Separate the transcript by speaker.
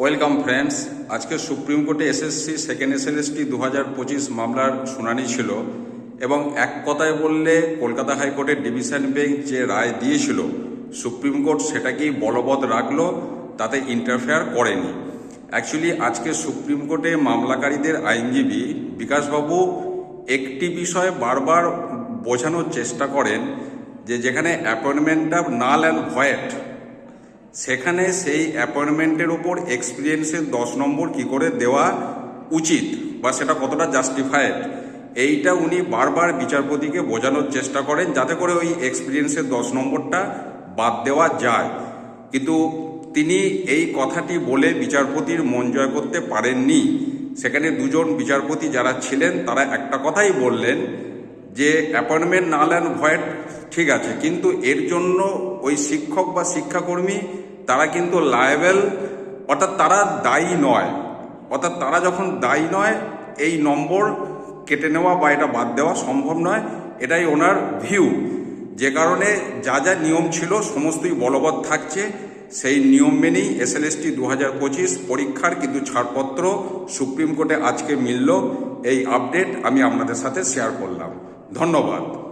Speaker 1: Welcome friends, আজকে supreme কোর্টে SSC second SLST দু হাজার পঁচিশ মামলার শুনানি ছিল এবং এক কথায় বললে কলকাতা হাইকোর্টের ডিভিশন বেঞ্চ যে রায় দিয়েছিল, সুপ্রিম কোর্ট সেটাকেই বলবৎ রাখল, তাতে ইন্টারফেয়ার করেনি। অ্যাকচুয়ালি আজকে সুপ্রিম কোর্টে মামলাকারীদের আইনজীবী বিকাশবাবু একটি বিষয় বারবার বোঝানোর চেষ্টা করেন যে, যেখানে অ্যাপয়েন্টমেন্টটা নাল অ্যান্ড ভয়েট সেখানে সেই অ্যাপয়েন্টমেন্টের ওপর এক্সপিরিয়েন্সের দশ নম্বর কি করে দেওয়া উচিত বা সেটা কতটা জাস্টিফাইড এইটা উনি বারবার বিচারপতিকে বোঝানোর চেষ্টা করেন যাতে করে ওই এক্সপিরিয়েন্সের দশ নম্বরটা বাদ দেওয়া যায়। কিন্তু তিনি এই কথাটি বলে বিচারপতির মন জয় করতে পারেননি। সেখানে দুজন বিচারপতি যারা ছিলেন তারা একটা কথাই বললেন যে অ্যাপয়েন্টমেন্ট না অ্যান্ড ভয়েড ঠিক আছে, কিন্তু এর জন্য ওই শিক্ষক বা শিক্ষাকর্মী, তারা কিন্তু লায়েবেল অর্থাৎ তারা দায়ী নয়। অর্থাৎ তারা যখন দায়ী নয়, এই নম্বর কেটে নেওয়া বা এটা বাদ দেওয়া সম্ভব নয়, এটাই ওনার ভিউ যে কারণে যা যা নিয়ম ছিল, সমস্তই বলবৎ থাকছে। সেই নিয়ম মেনেই এসএলএসটি দু হাজার পঁচিশ পরীক্ষার কিন্তু ছাড়পত্র সুপ্রিম কোর্টে আজকে মিলল। এই আপডেট আমি আপনাদের সাথে শেয়ার করলাম। ধন্যবাদ।